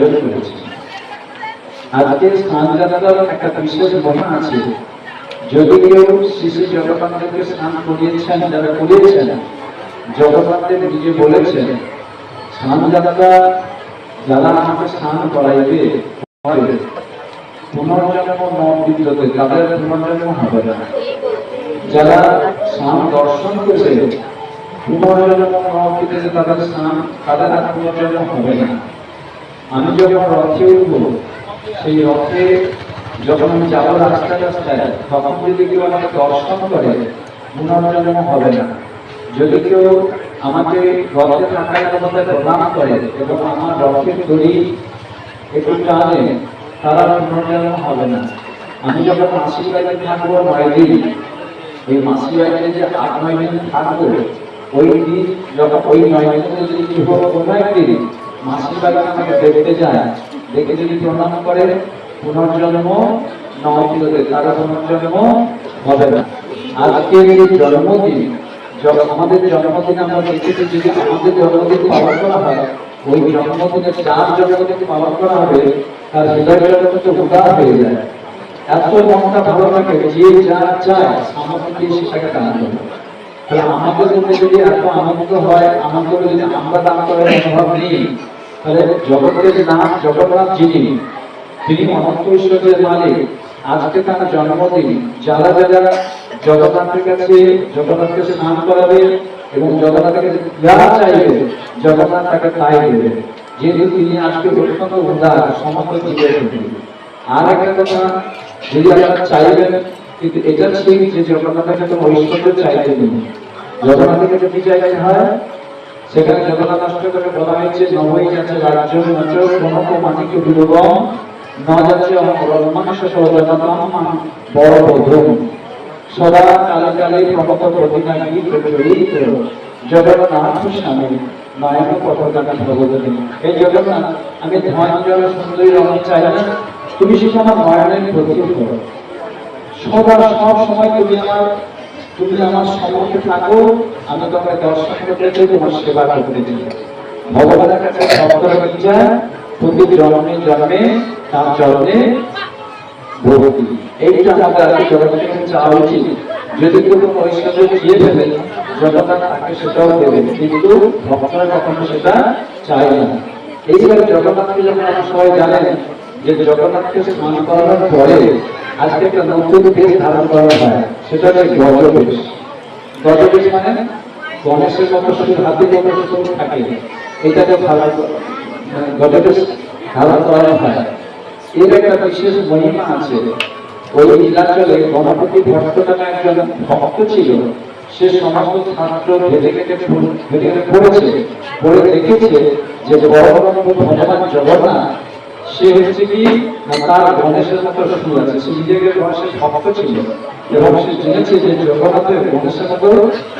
আয়োজন করেছে। আজকে স্নান যাত্রার একটা বিশেষ মহিমা আছে। যদি কেউ শিশু জগন্নাথকে স্নান করিয়েছেন, যারা করিয়েছেন, জগন্নাথদেব নিজে বলেছেন স্নান যাত্রা যারা আমাকে স্নান করাইবে পুনর্জন্ম ন বিদ্যতে, তাদের পুনর্জন্ম হবে না। যারা স্নান দর্শন করেছে, পুনর্জন্ম ন তাদের স্নান তাদের আর পুনর্জন্ম হবে না। আমি যখন রথে উঠবো, সেই রথে যখন আমি যাব রাস্তায় রাস্তায়, তখন যদি কেউ আমাকে দর্শন করে পুনর্জন্ম হবে না। যদি কেউ আমাকে রথে থাকার অবস্থায় প্রণাম করে এবং আমার রথের তৈরি একটু টানে, তারা পুনর্জন্ম হবে না। আমি যখন মাসির বাড়িতে থাকব নয় দিন ওই মাসির বাড়িতে যে আট, নয় দিন থাকব, ওই দিন যখন, ওই নয় দিনে যদি কোনো একদিন আমাকে দেখতে যায়। দেখে যদি প্রণাম করে, পুনর্জন্ম নবীতে তারা পুনর্জন্ম হবে না। আজকে এই জন্মদিন, যখন আমাদের জন্মদিন আমরা দেখেছি, যদি আমাদের জন্মদিন পালন করা হয়, ওই জন্মদিনে যার জন্মদিন পালন করা হবে, তার হৃদয় জগৎ তো উদার হয়ে যায়। এত মনটা ভালো থাকে, যে যা চায় দিয়ে সেটাকে দান তাহলে আমাদের মধ্যে যদি এত আনন্দ হয় আনন্দ যদি আমরা দান করার অনুভব নেই, তাহলে জগতের নাম জগন্নাথ যিনি, তিনি অনন্ত মালিক। আজকে তার জন্মদিন। যারা যারা জগন্নাথের কাছে জগন্নাথকে স্নান করাবে এবং জগন্নাথকে যা চাইবে, জগন্নাথ তাকে তাই দেবে। যেহেতু তিনি আজকে অত্যন্ত উদার, সমস্ত জীবের আর একটা কথা, যদি আপনারা চাইবেন, কিন্তু এটা ঠিক যে জগন্নাথের কাছে ঐশ্বর্য চাইতে নেই। জগন্নাথের কাছে কি হয়, সেখানে জগন্নাথ অষ্টকে বলা হয়েছে নবই যাচ্ছে রাজ্য মঞ্চ প্রণব মানিক দুর্গম ন যাচ্ছে রমাংস সৌজনতম বড় বধূ সদা কালে কালে প্রমত প্রতিমা গীত জড়িত জগন্নাথ স্বামী নয়ন পথদানা ভগবতী এই জগন্নাথ, আমি ধন, জল, সুন্দরী রঙ চাই তুমি সেটা আমার নয়নের প্রতি করো সদা সব সময় তুমি আমার তুমি আমার সম্মুখে থাকো, আমি তোমাকে দর্শন করতে তোমার সেবা করতে চাই ভগবানের কাছে চায় প্রতি জন্মে জন্মে তার চরণে ভক্তি এইটা আমাদের জগতের কাছে চাওয়া উচিত। যদি কোনো ঐশ্বর্য দিয়ে ফেলে জগন্নাথ তাকে সেটাও দেবে, কিন্তু ভক্তরা কখনো সেটা চায় না। এইবার জগন্নাথকে যখন আমরা সবাই জানেন যে জগন্নাথকে স্নান করানোর পরে আজকে একটা নতুন বেশ ধারণ করা হয়, সেটা হচ্ছে গজবেশ গজবেশ মানে গণেশের মতো শুধু হাতে শুধু থাকে এটাকে ভালো মানে গজবেশ ধারণ করা হয়। এর একটা বিশেষ মহিমা আছে, ওই নীলাচলে গণপতি ভট্ট নামে একজন ভক্ত ছিল, সে সমস্ত ছাত্র ভেদে ভেদে পড়েছে। পড়ে দেখেছে যে বড় ভগবান জগন্নাথ সে হচ্ছে কি? তার গণেশের মতো সুর আছে সে নিজেকে গণেশের ভক্ত ছিল। এবং সে জেনেছে যে জগন্নাথের গণেশের মতো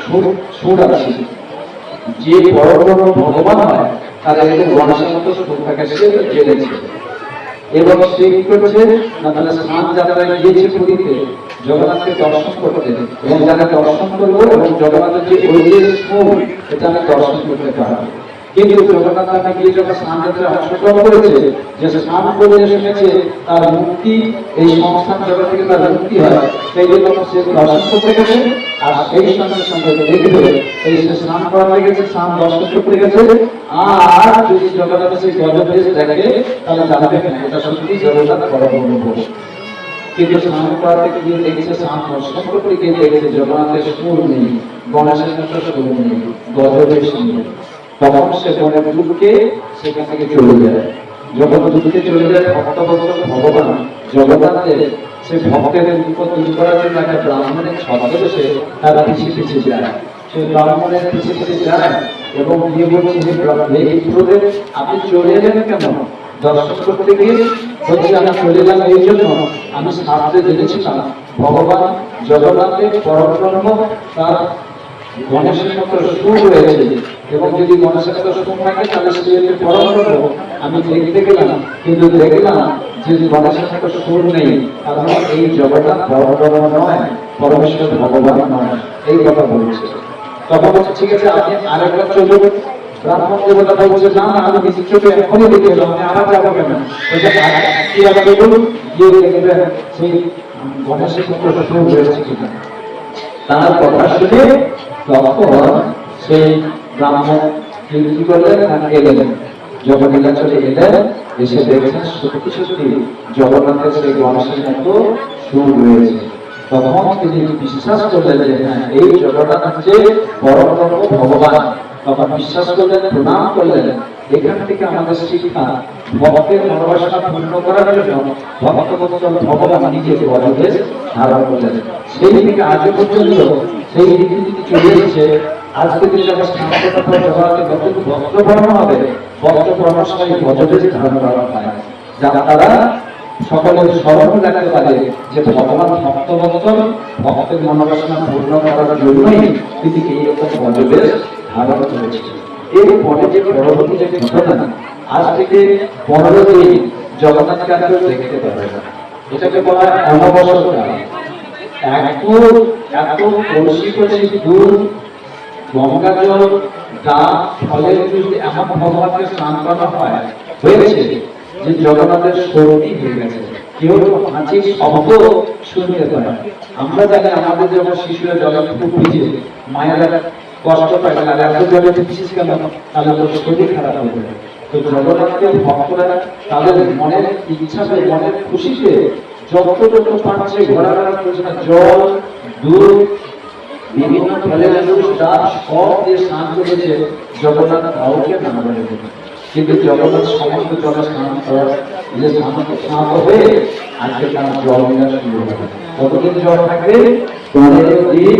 সুর সুর আছে। যে বড় বড় ভগবান হয়, তারা এদের গণেশের মতো সুর থাকে। সে জেনেছে এবং সে কি করছে? না, তাহলে স্নান যাত্রায় গিয়েছে পুরীতে। জগন্নাথকে দর্শন করতে। এবং যারা দর্শন করব এবং জগন্নাথের যে ঐতিহ্য এটা আমি দর্শন করতে পারব কিন্তু জগন্নাথ গিয়ে যখন অংশগ্রহণ করেছে যে স্নান করে শুনেছে তার মুক্তি, এই সংস্থান জগৎ থেকে তার মুক্তি হয়। সেই জন্য সে গেছে, আর সেই সঙ্গে দেখবে এই সে স্নান করাতে গেছে, স্নান গেছে। আর যদি জগন্নাথ সেই দেখে তাহলে এটা সত্যি জগন্নাথ বড় কিন্তু স্নান গিয়ে দেখছে, স্নান করতে গিয়ে দেখছে জগন্নাথের সুর নেই, গণেশের সুর নেই গজবেশ নেই তখন সে মনে দুঃখে সেখান থেকে চলে যায়। যখন দুঃখে চলে যায় ভক্ত ভক্ত ভগবান জগন্নাথের সে ভক্তের বিপদ দূর করার জন্য একটা ব্রাহ্মণের ছদ্মবেশে তারা পিছিয়ে পিছিয়ে যায়। সে ব্রাহ্মণের পিছিয়ে পিছিয়ে যায় এবং গিয়ে বলছে, হে ব্রাহ্মণ এই প্রদেব আপনি চলে এলেন কেন? দর্শন করতে গিয়ে আমি চলে এই জন্য। আমি ভগবান জগন্নাথের পরব্রহ্ম তার গণেশের মতো সুর রয়েছে এবং যদি গণেশের মতো সুর থাকে তাহলে সে হচ্ছে আমি দেখতে গেলাম কিন্তু দেখলাম যে গণেশের মতো সুর নেই কারণ এই জগন্নাথ পরম নয় পরমেশ্বর ভগবান নয় এই কথা বলছে তখন বলছে ঠিক আছে আপনি আরেকবার চলুন ব্রাহ্মণ দেবতা বলছে না না আমি নিজের চোখে এখনই দেখে এলাম আমি আবার যাব কেন বলছে, "আ- কি গিয়ে দেখবেন সেই গণেশের পুত্রটা শুরু হয়েছে কিনা তার কথা শুনে তখন সেই ব্রাহ্মণ কি করলেন এলেন নীলাচলে এলেন, এসে দেখছেন সত্যি সত্যি জগন্নাথের সেই গণেশের মতো সুর রয়েছে। তখন তিনি বিশ্বাস করলেন যে হ্যাঁ এই জগন্নাথ হচ্ছে পরম ভগবান, তখন বিশ্বাস করলেন, প্রণাম করলেন। এখান থেকে আমাদের শিক্ষা ভক্তের ভালোবাসা পূর্ণ করার জন্য ভক্তবৎসল ভগবান নিজে বড়দেশ ধারণ করলেন। সেই থেকে আজ পর্যন্ত সেই রীতিনীতি চলে এসেছে। আজকে দিনে যখন পর জগন্নাথের ভক্ত ভক্ত বর্ণ হবে ভক্ত পরামর্শকারী ভজদেশ ধারণ করা হয়। যা তারা সকলের স্মরণ রাখতে পারে যে ভগবান ভক্ত ভক্তবৎসল ভক্তের মনোবাসনা পূর্ণ করার জন্যই তিনি এইরকম ভজদেশ ধারণ করেছে পরে যে পরবর্তী যে ঘটনা, আজ থেকে পনেরো দিন জগন্নাথকে আর দেখতে পাবে। এটাকে বলা হয় অনবসর এত এত কলসি কলসি দুধ গঙ্গা জল ডাব ফলের যদি এমন ভগবানকে স্নান করা হয়, হয়েছে যে জগন্নাথের সর্দি হয়ে গেছে। কেউ হাঁচি শব্দ শুনতে পায় আমরা জানি আমাদের যখন শিশুরা জলে খুব মায়েরা কষ্ট পায় না এত জলে ভিজছিস কেন তাহলে তোর শরীর খারাপ হয়ে যাবে তো জগন্নাথকে ভক্তরা তাদের মনের ইচ্ছাতে মনের খুশিতে যত যত পাচ্ছে ঘোরাঘোরা করছে না, জল, দুধ, বিভিন্ন ফলের জুস সব দিয়ে স্নান করেছে জগন্নাথ কাউকে না বলে কিন্তু জগন্নাথ সমস্ত জল স্নান করার যে স্নান হয়ে আজকে তার জল নেওয়া শুরু হবে কতদিন জল থাকবে? পনেরো দিন।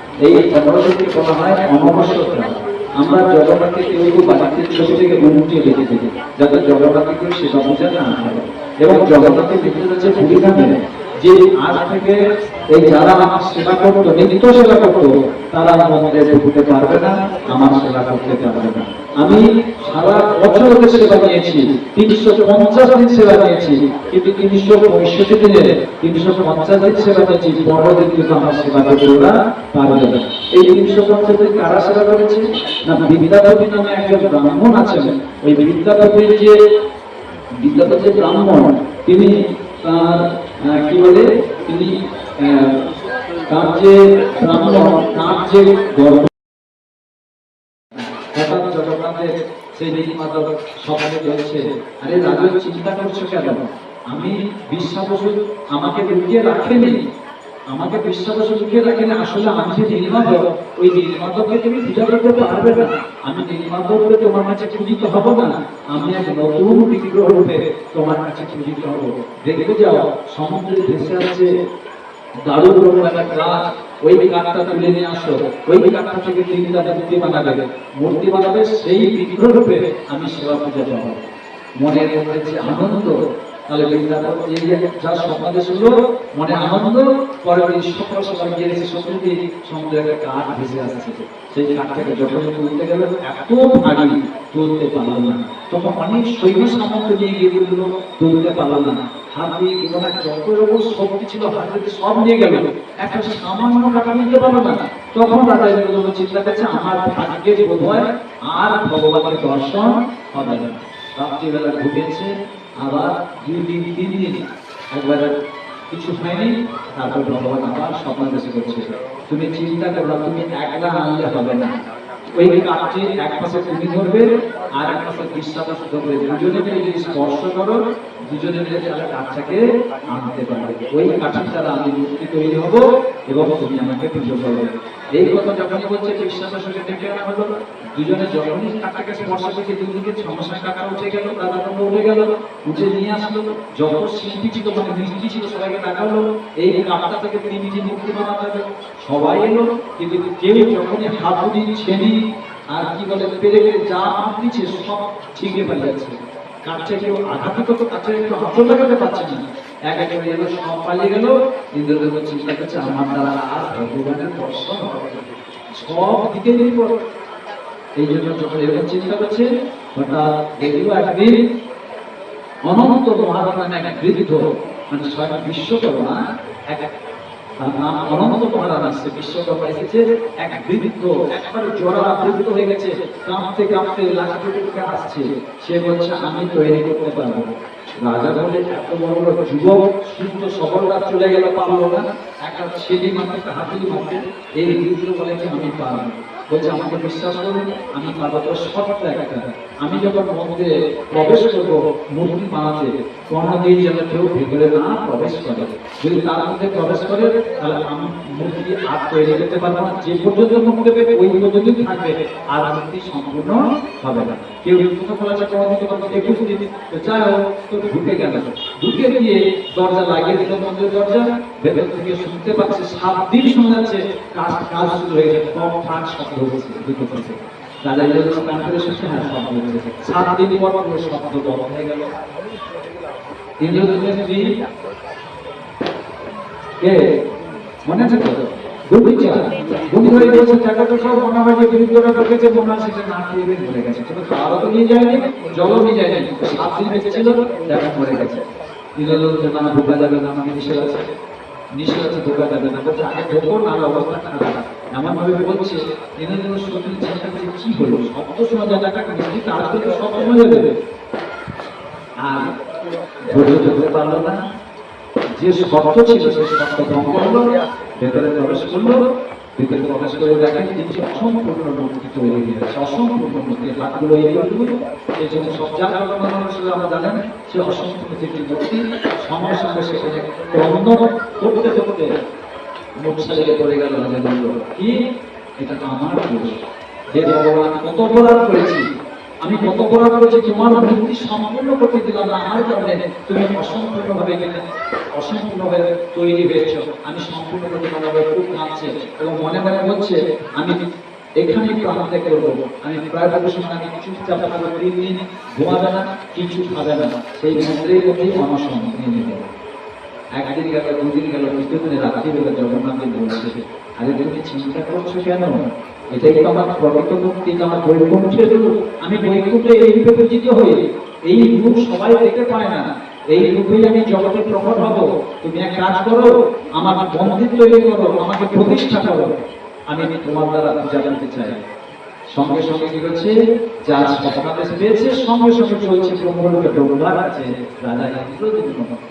এই পনেরো বলা হয় অনবসর আমরা জগন্নাথকে কেউ বাড়িতে ছবি থেকে উন্নতিয়ে রেখে থাকি যাতে জগন্নাথকে কেউ সে সমস্যা না হয় এবং জগৎকে দেখতে যাচ্ছে ভূমিকা মেনে যে আজ থেকে এই যারা আমার সেবা করতো, নিত্য সেবা করতো, তারা আমাদের ঢুকতে পারবে না, আমার সেবা করতে পারবে না। আমি সারা বছর ওদের সেবা নিয়েছি, তিনশো পঞ্চাশ দিন সেবা নিয়েছি, কিন্তু তিনশো পঁয়ষট্টি দিনে তিনশো পঞ্চাশ দিন সেবা নিয়েছি পনেরো দিন কিন্তু আমার সেবা করতে ওরা পারবে না। এই তিনশো পঞ্চাশ দিন কারা সেবা করেছে? না বিদ্যাপতি নামে একজন ব্রাহ্মণ আছেন। ওই বিদ্যাপতির যে বিদ্যাপতি ব্রাহ্মণ, তিনি তার কি বলে? তিনি তার যে ব্রাহ্মণ, তার যে গর্ব জগন্নাথের সেই নীতিমাধব সকালে চলছে আরে রাজু, চিন্তা করছ কেন? আমি বিশ্বাস আমাকে লুকিয়ে রাখেনি। আমাকে বিশ্বাস লুকিয়ে রাখেনি। আসলে আমি যে নীলমাধব ওই নীলমাধবকে তুমি পূজা করতে পারবে না। আমি নীলমাধবকে তোমার কাছে পূজিত হব না। আমি এক নতুন বিগ্রহ রূপে তোমার কাছে পূজিত হব। দেখতে যাও সমুদ্রে ভেসে আছে দারুণ রকম একটা গাছ। ওই কাঠটা তুলে নিয়ে আসো। ওই কাঠটা থেকে তিনটা মূর্তি বানাবে। মূর্তি বানাবে সেই বিগ্রহ রূপে আমি সেবা পূজা পাবো মনের মধ্যে যে আনন্দ তাহলে যা সমাজে শুনলো মনে আনন্দ পরে সকাল সকাল গিয়ে দেখি সমুদ্রে সমুদ্রে একটা কাঠ ভেসে আসছে। সেই কাঠটাকে যখন তুলতে গেল, এত ভারী তুলতে পারল না। তখন অনেক সৈন্য সামন্ত নিয়ে গিয়ে বলল, তুলতে পারল না। হাত দিয়ে যত রকম শক্তি ছিল, হাতে সব নিয়ে গেল। একটা সামান্য টাকা নিতে পারল না। তখন রাজা ইন্দ্রদেব চিন্তা করছে, আমার ভাগ্যে বোধ হয় আর ভগবানের দর্শন হবে না। রাত্রিবেলা ঘুরেছে আবার দুই দিন, তিন দিন একবার কিছু হয়নি, তারপর ভগবান আবার স্বপ্ন দেশে করছে তুমি চিন্তা করো তুমি একলা আনলে হবে না। ওই কাঠটি এক পাশে তুমি ধরবে আর এক পাশে বিশ্বাস ধরবে দুজনে মিলে যদি স্পর্শ করো, দুজনে মিলে তাহলে কাঠটাকে আনতে পারবে। ওই কাঠের দ্বারা আমি মূর্তি তৈরি হব এবং তুমি আমাকে পুজো করবে। এই কথা যখনই বলছে বিশ্বাসের সঙ্গে ডেকে আনা হলো। দুজনে যখনই কাঠটাকে স্পর্শ করছে দুদিকে সমস্যা কাকা উঠে গেল দাদা উঠে গেল, উঠে নিয়ে আসলো। যত শিল্পী ছিল মানে মিস্ত্রি ছিল, সবাইকে ডাকা হলো। এই কাঠটা থেকে তিনটি মূর্তি বানাতে হবে সবাই এলো, কিন্তু কেউ যখনই হাত দিয়ে ছেনি আর কি বলে, পেরে যা দিচ্ছে, সব ছিঁড়ে পালিয়েছে কাছে কেউ আঘাত তো কাছে একটু আঁচল লাগাতে পারছে না। এক এক সব পালিয়ে গেল। ইন্দ্রদেব চিন্তা করছে, আমার দ্বারা আর ভগবানের দর্শন সব দিকে নির্ভর। এই জন্য যখন এরকম চিন্তা করছে, হঠাৎ দেখল একদিন অনন্ত মহারানা নামে এক বৃদ্ধ মানে স্বয়ং বিশ্বকর্মা, এক এসেছে হয়ে গেছে। আসছে। সে বলছে, আমি তৈরি করতে পারব রাজা বলে এত বড় বড় যুবক শুধু সবলরা চলে গেল পারল না। একটা ছেলে মাত্র একটা মাকে মাত্র এই রুদ্র বলে আমি পারব? বলছে, আমাকে বিশ্বাস করুন আমি পারব তো সত্য একটা। আমি যখন মন্দিরে প্রবেশ করব, মূর্তি বানাতে কোনোদিন যেন কেউ ভেতরে না প্রবেশ করে। যদি তার মধ্যে প্রবেশ করে, তাহলে আমি মূর্তি আর তৈরি করতে পারব না। যে পর্যন্ত মুক্তি দেবে, ওই পর্যন্তই থাকবে। আর মূর্তি সম্পূর্ণ হবে না। কেউ জুতো খোলাছে কোনোদিন কোনো একুশ দিন। যাই হোক, তো ঢুকে গেল। ঢুকে গিয়ে দরজা লাগিয়ে দিল মন্দিরের দরজা। ভেতর থেকে শুনতে পাচ্ছে, সাত দিন শোনা যাচ্ছে, কাজ কাজ শুরু হয়ে গেছে। কম শব্দ হচ্ছে দুটো থেকে রাজা সাত দিন পর পুরো শব্দ বন্ধ হয়ে গেল। কে? মনে গেছে গেছে। কিন্তু তারও তো নিয়ে যায়নি, জলও নিয়ে যায়নি। গেছে। ইন্দ্রদেব যে না, ঢোকা যাবে না আমাকে নিষেধ আছে। আছে ঢোকা যাবে না। বলছে, আগে ঢোকো না অবস্থা বলছে ইন্দ্রদেব শুনতে চেষ্টা করছে কি হলো? তো শোনা একটা মিষ্টি কাজ করতে সব শোনা আর ধৈর্য ধরতে পারল না, যে শক্ত ছিল, সে শক্ত ভঙ্গ করল, ভেতরে প্রবেশ করল করে দেখেন অসম্পূর্ণ মূর্তি তৈরি হয়ে গেছে, অসম্পূর্ণ মূর্তি হাতগুলো সেই জন্য সব আমরা জানেন, সে অসম্পূর্ণ যে একটি মূর্তি সঙ্গে সঙ্গে সেখানে ক্রন্দন করতে করতে পড়ে গেল কি? এটা তো আমার দোষ হে ভগবান কত অপরাধ করেছি? আমি কত অপরাধ করেছি? তোমার মূর্তি সম্পূর্ণ করতে দিলাম না আমার কারণে তুমি অসম্পূর্ণভাবে অসম্পূর্ণভাবে তৈরি হয়েছ। আমি সম্পূর্ণ করতে পারব খুব কাঁদছে এবং মনে মনে হচ্ছে আমি এখানে প্রাণ ত্যাগ করব আমি প্রায় সময় আমি চুপচাপ থাকব তিন দিন ঘুমাবে না, কিছু খাবে না। সেই মন্দিরের মধ্যেই অনশন নিয়ে নিতে। একদিন গেল, দুদিন গেল তৃতীয় দিনে রাত্রি বেলা জগন্নাথ বলছে আরে তুমি চিন্তা করছ কেন? এটাই তো আমার প্রকৃত মুক্তি আমার বৈকুণ্ঠের আমি বৈকুণ্ঠে এই রূপে পূজিত হই এই রূপ সবাই দেখতে পায় না। এই রূপে আমি জগতে প্রকট হব। তুমি এক কাজ করো, আমার মন্দির তৈরি করো, আমাকে প্রতিষ্ঠা করো। আমি তোমার দ্বারা পূজা করতে চাই। সঙ্গে সঙ্গে কি হচ্ছে? যার স্বপ্নাদেশ পেয়েছে, সঙ্গে সঙ্গে চলছে ব্রহ্মলোকে ব্রহ্মার আছে। রাজা ইন্দ্রদেব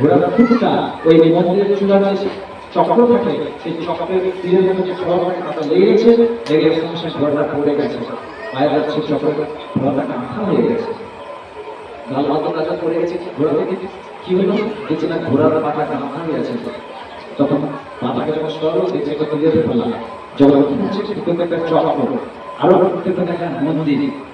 ঘোড়ার খুঁটটা ওই মন্দিরের চূড়ার যে চক্র থাকে, সেই চক্রের তীরের মধ্যে লেগে গেছে লেগে গেছে সেই ঘোড়াটা পড়ে গেছে। পায়ে যাচ্ছে চক্রের ঘোড়াটা কাঁথা হয়ে গেছে। গালমাকড় রাজা পড়ে গেছে ঘোড়া থেকে। কি হলো? দেখছে না ঘোড়ার পাটা কাঁথা হয়ে আছে। তখন বাবাকে যখন সরল দেখছে কত দিয়ে ফেলা ঢুকে একটা চক্র আরও দেখা মন্দির। রয়েছে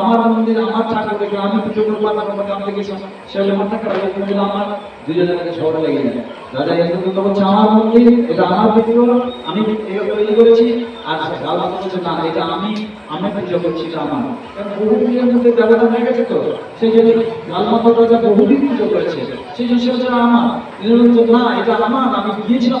আমার মন্দির আমার ঠাকুর দেখে আমি পুজো করব আমার তোমাকে আমার দুজনের কাছে ঝগড়া লেগে মন্দির, এটা আমি তৈরি করেছি। আর মাথা বলছে, না, এটা আমি আমি পুজো করছি, এটা আমার। বহু ব্যবধান হয়ে গেছে তো। সেই জন্য গাল মাথা রাজা বহুদিন পুজো করেছে। সেই না, এটা আমার, আমি গিয়েছিলাম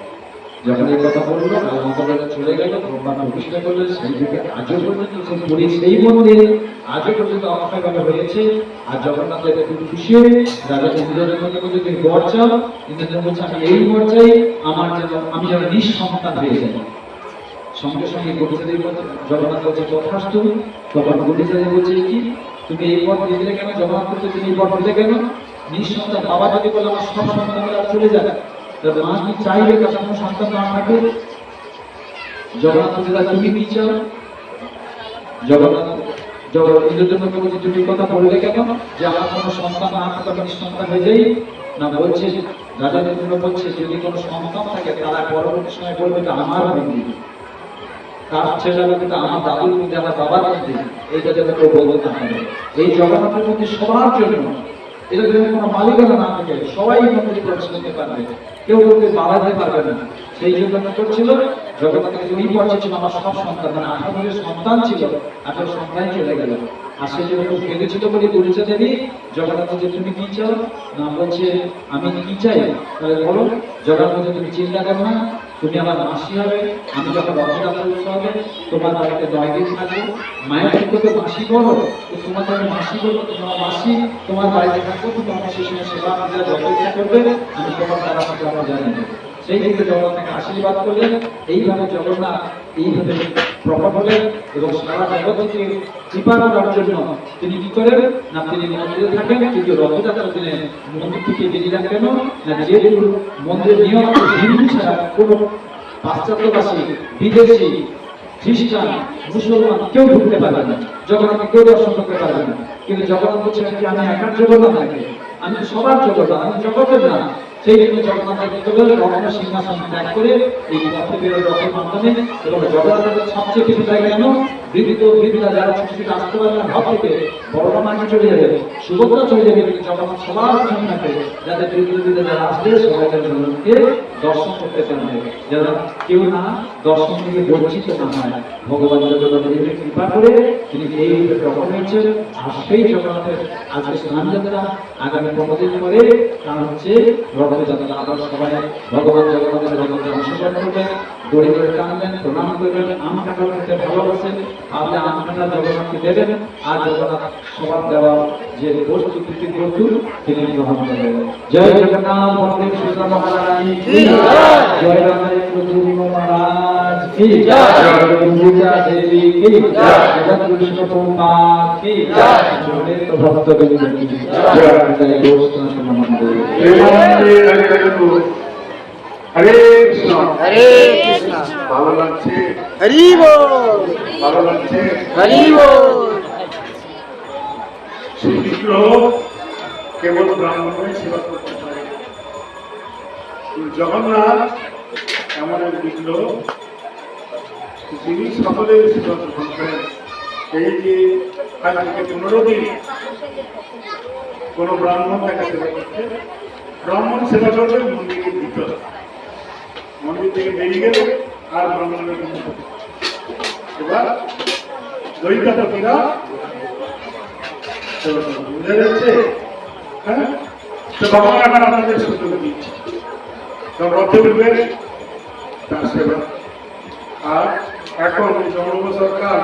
কথা চলে গেল প্রতিষ্ঠা করলেন, সেই থেকে আজও পর্যন্ত পুরী, সেই মন্দিরে আজও পর্যন্ত অক্ষয়ভাবে হয়েছে। আর জগন্নাথ খুব খুশি হয়ে, রাজা ইন্দ্রের মধ্যে বলছে তুমি বলছে, আমি এই আমার আমি যেন নিঃসন্তান হয়ে যাই। সঙ্গে সঙ্গে জগন্নাথ বলছে যথাস্তু তখন বলছে, কি? তুমি এই পথ দিলে কেন? জগন্নাথ তুমি এই পথ দিলে কেন? নিঃসন্তান বাবা যদি বলে, আমার সব সন্তানরা চলে তবে মা কি চাইবে কাছে কোনো সন্তান না থাকে জগন্নাথ "তা তুমি কি জগন্নাথ যে তারা পরবর্তী সময় বলবে যে আমার মন্দির তার ছেলে কিন্তু আমার দাদুর মধ্যে আমার বাবার মধ্যে এইটা এই জগন্নাথের মধ্যে সবার জন্য এটা যদি কোনো মালিকানা না থাকে। সবাই মন্দিরে প্রবেশ পারবে। কেউ কাউকে বাড়াতে পারবে না। সেই জন্য করছিল আমার সব সন্তান মানে আঠারো সন্তান ছিল আঠারো সন্তান চলে গেল। আর সে জন্য খুব কেঁদেছিল বলে দেবী জগন্নাথ যে তুমি কি চাও? না, বলছে, আমি কি চাই? তাহলে বলো, জগন্নাথ তুমি চিন্তা করো না তুমি আমার মাসি হবে, আমি যখন উৎসব হবে, তোমার বাড়িতে নয় দিন থাকব। মায়ের কিন্তু তো মাসি বলো তো তোমার আমি মাসি বলব তোমার মাসি তোমার বাড়িতে থাকব তুমি আমার সময় সেবা আমাদের করবে, আমি তোমার তারা আমার জানিয়ে দেবো। সেই থেকে জগন্নাথকে আশীর্বাদ করলেন। এইভাবে জগন্নাথ এইভাবে প্রকট হলেন এবং সারা জগৎকে কৃপা করার জন্য তিনি কি করেন? না তিনি মন্দিরে থাকেন, কিন্তু রথযাত্রার দিনে মন্দির থেকে বেরিয়ে কেন? না যেহেতু মন্দিরের নিয়ম হিন্দু ছাড়া কোনো পাশ্চাত্যবাসী, বিদেশি, খ্রিস্টান, মুসলমান কেউ ঢুকতে পারবে না। জগন্নাথকে কেউ দর্শন করতে পারবে না। কিন্তু জগন্নাথ কি আমি একার জগন্নাথ আমি সবার জগন্নাথ, আমি জগতের না সেই জন্য জগন্নাথ করে এই রথের মাধ্যমে এবং জগন্নাথের সবচেয়ে কিছু জায়গায় বৃদ্ধ বৃদ্ধা যারা ছোট চলে যাবে জগন্নাথ সবার থাকে যাতে দর্শন করতে পারবে যেন কেউ না, দর্শন থেকে বঞ্চিত না ভগবান জগন্নাথের কৃপা করে তিনি এই প্রকট হয়েছেন। আর সেই জগন্নাথের আজকে স্নান যাত্রা আগামী পনেরো পরে? কারণ হচ্ছে রথযাত্রা। আবার সবাই ভগবান জগন্নাথের রথযাত্রা অংশগ্রহণ করবেন। দড়ি করে টানবেন প্রণাম করবেন, আম কাঁঠাল খেতে ভালোবাসেন, আপনি আম কাঁঠাল জগন্নাথকে দেবেন, আর জগন্নাথ সবার দেওয়া যে বস্তু প্রীতি বস্তু, তিনি গ্রহণ করবেন। জয় জগন্নাথ, বন্দে সুন্দর মহারাজ জয়! জয় মহারাজ, কি জয়! দেবী, কি জয়! জগৎ কৃষ্ণ কি জয়! জয় তো ভক্ত কি জয়! জয় সম্বন্ধে প্রেমানন্দে হরে কৃষ্ণ। হরে কৃষ্ণ। ভালো লাগছে? হরি বল। ভালো লাগছে? হরি বল। সেই বিগ্রহ কেবল ব্রাহ্মণই সেবা করতে পারে। জগন্নাথ এমন এক বিগ্রহ যিনি সকলের সেবা গ্রহণ করেন। এই যে আজ থেকে পনেরো দিন কোন ব্রাহ্মণ তাকে সেবা করছে ব্রাহ্মণ সেবা করবে মন্দিরের ভিতরে। মন্দির থেকে বেরিয়ে গেলে আর ব্রাহ্মণের এবার করবে। বুঝা যাচ্ছে হ্যাঁ? আপনাদের সুযোগ আর এখন জনব সরকার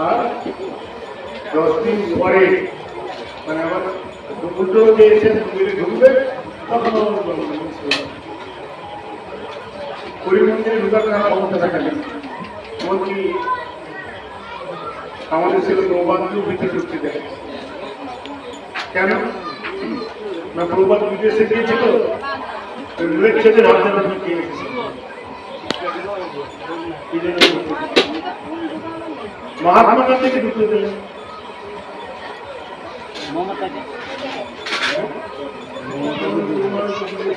আর দিন পরে মানে এসে ঢুকবে তখন আমার অবস্থা নেই এমনকি আমাদের ছিল প্রবাদ ভিতরে ঢুকতে দেয় কেন? না প্রবাদ বিদেশে গিয়েছিল বুলেট জন্য ঢুকতে দিল। মহাত্মা গান্ধীকে ঢুকতে দিলেন। অনবসরকালে বা জগন্নাথের স্নান যাত্রা দেখেন একবারে সবার মঞ্চের উপরে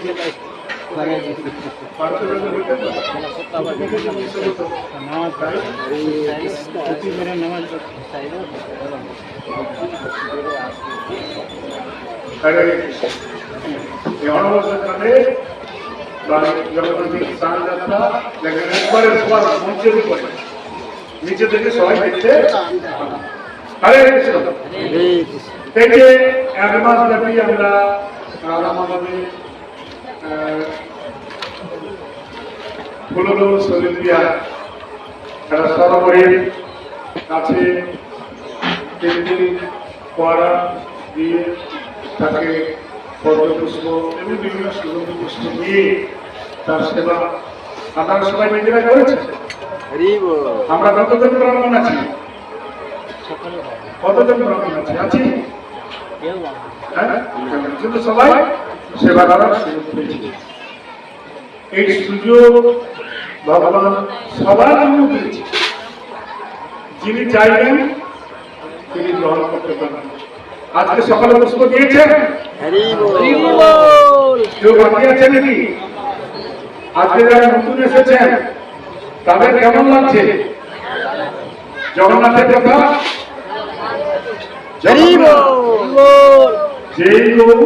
নিচে থেকে সবাই দেখতে হরে কৃষ্ণ যে এক মাস ব্যাপী আমরা ফুললো দিয়া একটা সরোবরের কাছে তিন দিন পড়া দিয়ে তাকে পদ্মপুষ্প এবং বিভিন্ন সুগন্ধি পুষ্প দিয়ে তার সেবা আপনারা সবাই নিজেরা বল। আমরা কতজন ব্রাহ্মণ আছি? কতজন ব্রাহ্মণ আছি? আছি? হ্যাঁ? কিন্তু সবাই সেবা করার সুযোগ পেয়েছে এই সুযোগ ভগবান সবার জন্য দিয়েছে। যিনি চাইবেন তিনি গ্রহণ করতে পারেন আজকে সকালে পুষ্প দিয়েছেন? বল। কেউ বাকি আছে নাকি? আজকে যারা নতুন এসেছেন তাদের কেমন লাগছে? জগন্নাথের কথা? হরি যেই গরু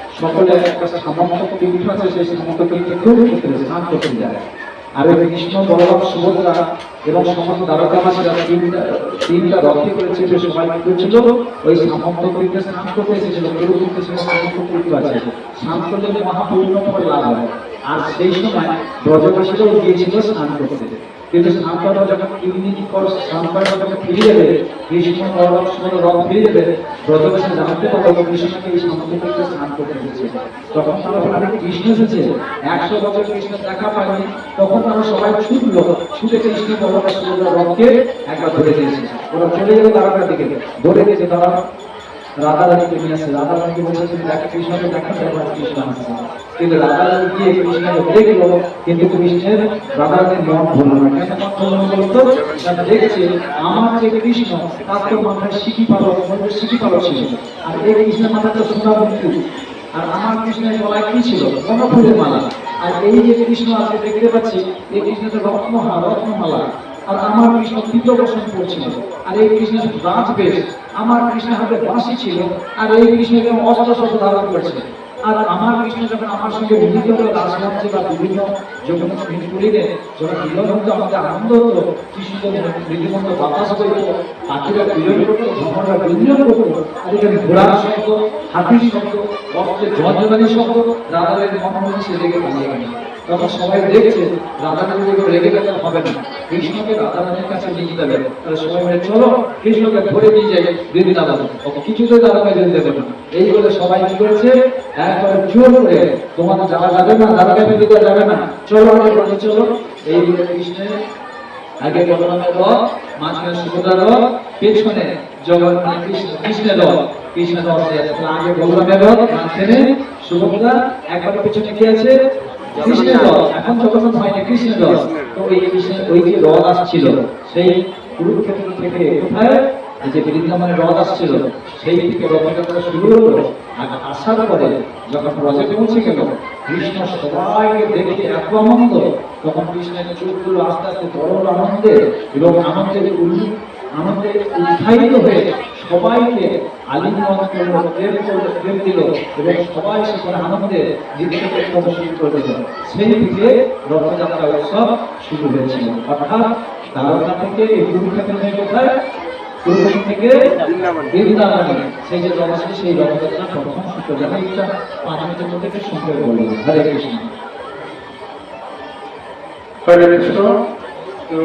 সকলে করতে যায়। আর ওই কৃষ্ণ বলরাম সুভদ্রা এবং সমস্ত দ্বারকাবাসীরা তিনটা তিনটা রথে করেছে, যে সবাই ওই সামন্ত তীর্থে স্নান করতে এসেছিল, কেউ কিন্তু সেই সামন্ত আছে স্নান করলে মহাপূর্ণ ফল লাভ হয়। আর সেই সময় ব্রজবাসীরাও গিয়েছিল স্নান করতে। কিন্তু স্নান যখন দিন পর স্নান করার যখন ফিরে যাবে কৃষ্ণ বলরাম সুভদ্রা রথ ফিরে যাবে ব্রজবাসী জানতে পারল কৃষ্ণকে এই তীর্থে স্নান করতে এসেছে তখন তারা ভাবে কৃষ্ণ এসেছে, একশো বছর কৃষ্ণ দেখা পায়নি, তখন তারা সবাই ছুটলো, ছুটে কৃষ্ণ বলরাম সুভদ্রা রথকে একবার ধরে দিয়েছে। ওরা চলে গেল তারাকার দিকে, ধরে দিয়েছে তারা রাধা রানীকে নিয়ে আসে রাধা রানীকে বলছে, তুমি দেখো কৃষ্ণকে কৃষ্ণ কিন্তু রাধা রানী গিয়ে কৃষ্ণকে দেখল কিন্তু কৃষ্ণের রাধা রানীর মন ভরলো না। কেন না দেখছে, আমার যে কৃষ্ণ, তার তো মাথায় শিখি পালো শিখি পালো ছিল। আর এই কৃষ্ণের মাথায় তো আর আমার কৃষ্ণের গলায় কি ছিল? কর্ণফুলের মালা। আর এই যে কৃষ্ণ আজকে দেখতে পাচ্ছি, এই কৃষ্ণ তো রত্নহা রত্নমালা। আর আমার কৃষ্ণ তৃতীয় বসন করছিল আর এই কৃষ্ণের রাজ বেশ আমার কৃষ্ণের হাতে বাঁশি ছিল, আর এই কৃষ্ণকে অস্ত্র শস্ত্র ধারণ করেছে আর আমার কৃষ্ণ যখন আমার সঙ্গে মিলিত হলো রাজমঞ্চে বা বিভিন্ন যখন মিলপুরিতে যখন মিলন হতো আমাদের আনন্দ হতো কৃষ্ণ রীতিমন্ত বাতাস করতো পাখিরা বিলন করতো ভ্রমণরা বিলন করতো আর এখানে ঘোড়ার শব্দ, হাতির শব্দ অস্ত্রের জলজলানি শব্দ রাধারের মন সে পালিয়ে গেল তখন সবাই দেখছে রাধারানী যদি রেগে গেলে হবে না। কৃষ্ণকে রাধারানীর কাছে নিয়ে যেতে হবে তাহলে সবাই বলে, চলো, কৃষ্ণকে ধরে নিয়ে যাই বৃন্দাবন কিছুতে দাদাকে যেতে দেবে না। এই বলে সবাই কি করেছে? একবারে জোর করে তোমাদের যাওয়া যাবে না দাদাকে দিতে যাবে না। চলো, আগে বলে, চলো। এই বলে কৃষ্ণের আগে বলরামের রথ, মাঝখানে সুভদ্রার রথ, পেছনে জগন্নাথ কৃষ্ণ, কৃষ্ণের রথ। কৃষ্ণের রথ আগে বলরামের রথ, মাঝখানে সুভদ্রা, একবার পেছনে কি আছে? কৃষ্ণের পরে যখন রথে পৌঁছে গেল, কৃষ্ণ সবাইকে দেখে এত আনন্দ তখন কৃষ্ণের চোখগুলো আস্তে আস্তে বড় আনন্দে এবং আনন্দে উল্ল- আনন্দে উৎসাহিত হয়ে সবাইকে আলিঙ্গন করল প্রেম করল প্রেম দিল এবং সবাই সেখানে আনন্দে নৃত্য প্রদর্শন করে দিল। সেই থেকে রথযাত্রা উৎসব শুরু হয়েছিল। অর্থাৎ দ্বারকা থেকে এই কুরুক্ষেত্র থেকে কোথায়? কুরুক্ষেত্র থেকে বৃন্দাবনে। সেই যে রথ সেই রথযাত্রা প্রথম সূত্র দেখা এটা পাঁচ মিনিটের মধ্যে একটু সংক্ষেপে হরে কৃষ্ণ। হরে কৃষ্ণ। তো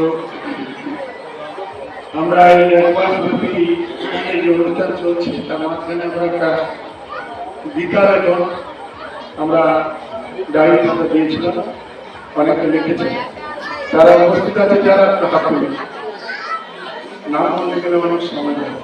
আমরা এই যে অনুষ্ঠান চলছে, তার মাঝখানে আমরা একটা গীতার এখন আমরা ডায়েরি মতো দিয়েছিলাম, অনেকে লিখেছে তারা উপস্থিত আছে যারা একটা বলবে না বলতে গেলে অনেক সময় লাগে।